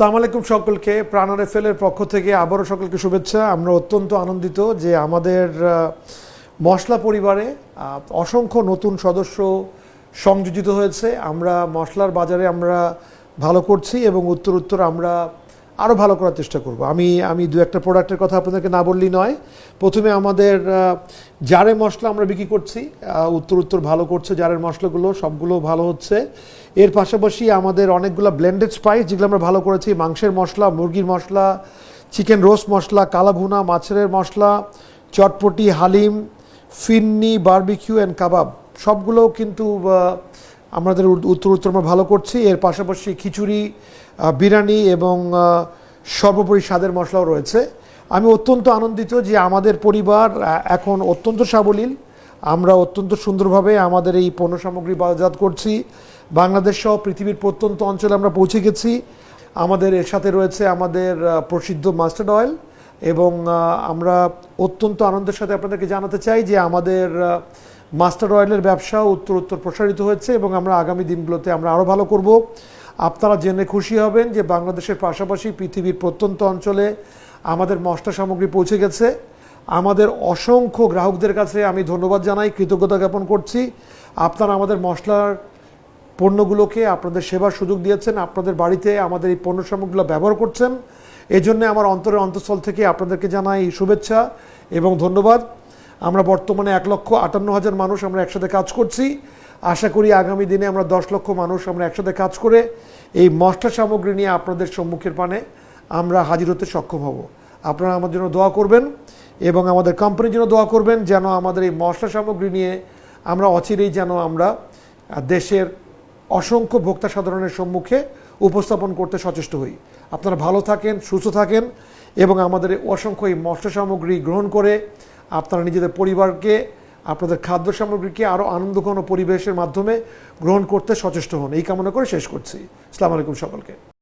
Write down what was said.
আসসালামু আলাইকুম সকলকে। প্রাণ এফএলের পক্ষ থেকে আবারও সকলকে শুভেচ্ছা। আমরা অত্যন্ত আনন্দিত যে আমাদের মশলা পরিবারে অসংখ্য নতুন সদস্য সংযোজিত হয়েছে। আমরা মশলার বাজারে আমরা ভালো করছি এবং উত্তর উত্তর আমরা আরও ভালো করার চেষ্টা করব। আমি আমি দু একটা প্রোডাক্টের কথা আপনাদেরকে না বললেই নয়। প্রথমে আমাদের জারে মশলা আমরা বিক্রি করছি। উত্তর উত্তর ভালো করছে জারের মশলাগুলো, সবগুলো ভালো হচ্ছে। এর পাশাপাশি আমাদের অনেকগুলো ব্লেন্ডেড স্পাইস যেগুলো আমরা ভালো করেছি, মাংসের মশলা, মুরগির মশলা চিকেন রোস্ট মশলা, কালাভুনা, মাছের মশলা, চটপটি, হালিম, ফিন্নি বারবিকিউ অ্যান্ড কাবাব সবগুলো কিন্তু আমাদের উত্তর উত্তর আমরা ভালো করছি। এর পাশাপাশি খিচুড়ি বিরিয়ানি এবং সর্বোপরি স্বাদের মশলাও রয়েছে। আমি অত্যন্ত আনন্দিত যে আমাদের পরিবার এখন অত্যন্ত সাবলীল। আমরা অত্যন্ত সুন্দরভাবে আমাদের এই পণ্য সামগ্রী বাজারজাত করছি। বাংলাদেশ সহ পৃথিবীর প্রত্যন্ত অঞ্চলে আমরা পৌঁছে গেছি। আমাদের এর সাথে রয়েছে আমাদের প্রসিদ্ধ মাস্টার্ড অয়েল এবং আমরা অত্যন্ত আনন্দের সাথে আপনাদেরকে জানাতে চাই যে আমাদের মাস্টার অয়েলের ব্যবসা উত্তর উত্তর প্রসারিত হয়েছে এবং আমরা আগামী দিনগুলোতে আমরা আরও ভালো করব। আপনারা জেনে খুশি হবেন যে বাংলাদেশের পাশাপাশি পৃথিবীর প্রত্যন্ত অঞ্চলে আমাদের মশলা সামগ্রী পৌঁছে গেছে। আমাদের অসংখ্য গ্রাহকদের কাছে আমি ধন্যবাদ জানাই, কৃতজ্ঞতা জ্ঞাপন করছি। আপনারা আমাদের মশলার পণ্যগুলোকে আপনাদের সেবার সুযোগ দিয়েছেন, আপনাদের বাড়িতে আমাদের এই পণ্য সামগ্রীগুলো ব্যবহার করছেন। এই জন্য আমার অন্তরের অন্তঃস্থল থেকে আপনাদেরকে জানাই শুভেচ্ছা এবং ধন্যবাদ। আমরা বর্তমানে এক লক্ষ আটান্ন হাজার মানুষ আমরা একসাথে কাজ করছি। আশা করি আগামী দিনে আমরা দশ লক্ষ মানুষ আমরা একসাথে কাজ করে এই মশলা সামগ্রী নিয়ে আপনাদের সম্মুখের পানে আমরা হাজির হতে সক্ষম হব। আপনারা আমার জন্য দোয়া করবেন এবং আমাদের কোম্পানির জন্য দোয়া করবেন যেন আমাদের এই মশলা সামগ্রী নিয়ে আমরা অচিরেই যেন আমরা দেশের অসংখ্য ভোক্তা সাধারণের সম্মুখে উপস্থাপন করতে সচেষ্ট হই। আপনারা ভালো থাকেন, সুস্থ থাকেন এবং আমাদের অসংখ্য এই মৎস্য সামগ্রী গ্রহণ করে আপনারা নিজেদের পরিবারকে, আপনাদের খাদ্য সামগ্রীকে আরও আনন্দঘন পরিবেশের মাধ্যমে গ্রহণ করতে সচেষ্ট হন। এই কামনা করে শেষ করছি। আসসালামু আলাইকুম সকলকে।